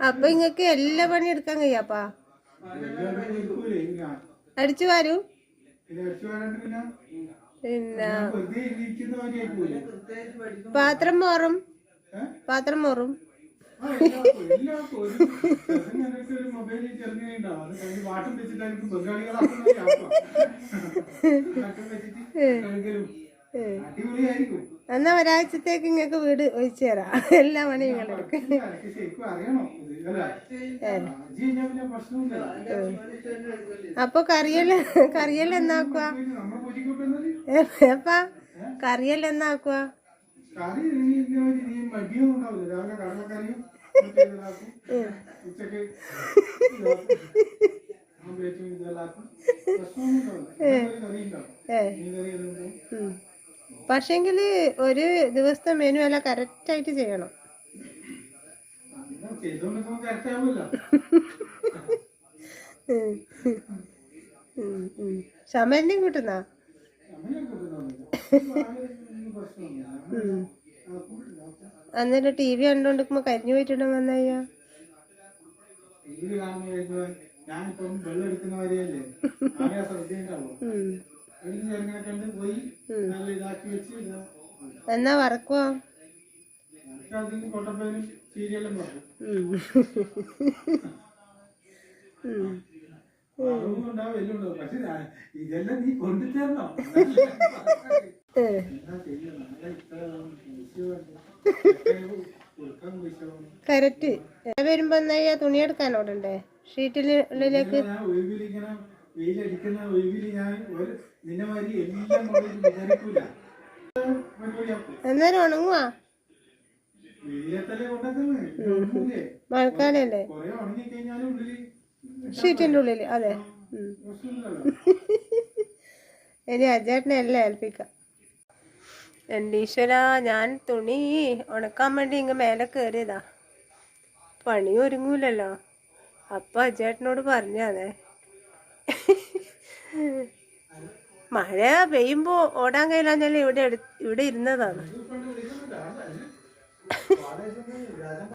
അപ്പൊ ഇങ്ങക്ക് എല്ലാ പണി എടുക്കാൻ കഴിയാപ്പാ? അടിച്ചു വരൂ. പിന്നെ പാത്രം മോറും. പാത്രം മോറും. അടിപൊളിയായിരിക്കും. എന്നാ ഒരാഴ്ചത്തേക്ക് ഇങ്ങക്ക് വീട് ഒഴിച്ചു തരാം. എല്ലാ പണിയും നിങ്ങൾ എടുക്കും. അപ്പൊ കറിയൽ കറിയൽ എന്നാക്കുക എപ്പാ? കറിയൽ എന്നാക്കുക. ഉച്ചയ്ക്ക് ഉണ്ടാവില്ല. ഒരു ദിവസത്തെ മെനു എല്ലാം കറക്റ്റായിട്ട് ചെയ്യണം. സമയം കിട്ടുന്ന. അന്നേരം ടി വി കണ്ടോണ്ടിരിക്കുമ്പോ കരിഞ്ഞു പോയിട്ടുണ്ടോ വന്നയ്യ ഞാനിപ്പം വെള്ളം എടുക്കുന്ന വരെയല്ലേ. ശ്രദ്ധയുണ്ടാവും. പോയി. എന്നാ വറക്കുവാ ഇതെല്ലാം നീ കൊണ്ടുതരണം. കറക്റ്റ് വരുമ്പോ എന്നയ്യ തുണി എടുക്കാനോടണ്ടേ ഷീറ്റിൽ ഉള്ളിലേക്ക്. ഇങ്ങനെ ഒഴിവിൽ വെയിലടിക്കുന്ന ഒഴിവിൽ ഞാൻ നിന്നെ മാതിരി എല്ലാം വിചാരിക്കൂല. അന്നേരം ഉണങ്ങുവാ? മഴക്കാലല്ലേ? ഷീറ്റിന്റെ ഉള്ളിൽ അതെ. ഇനി അജേട്ടനെ എല്ലാം ഏൽപ്പിക്കാം. എന്റെ ഈശ്വര ഞാൻ തുണി ഉണക്കാൻ വേണ്ടി ഇങ്ങ് മേലെ കയറിയതാ പണി ഒരുങ്ങൂലല്ലോ. അപ്പൊ അജേട്ടനോട് പറഞ്ഞാന്നേ മഴ പെയ്യുമ്പോ ഓടാൻ കഴിയില്ല ഇവിടെ ഇവിടെ ഇരുന്നതാണ്.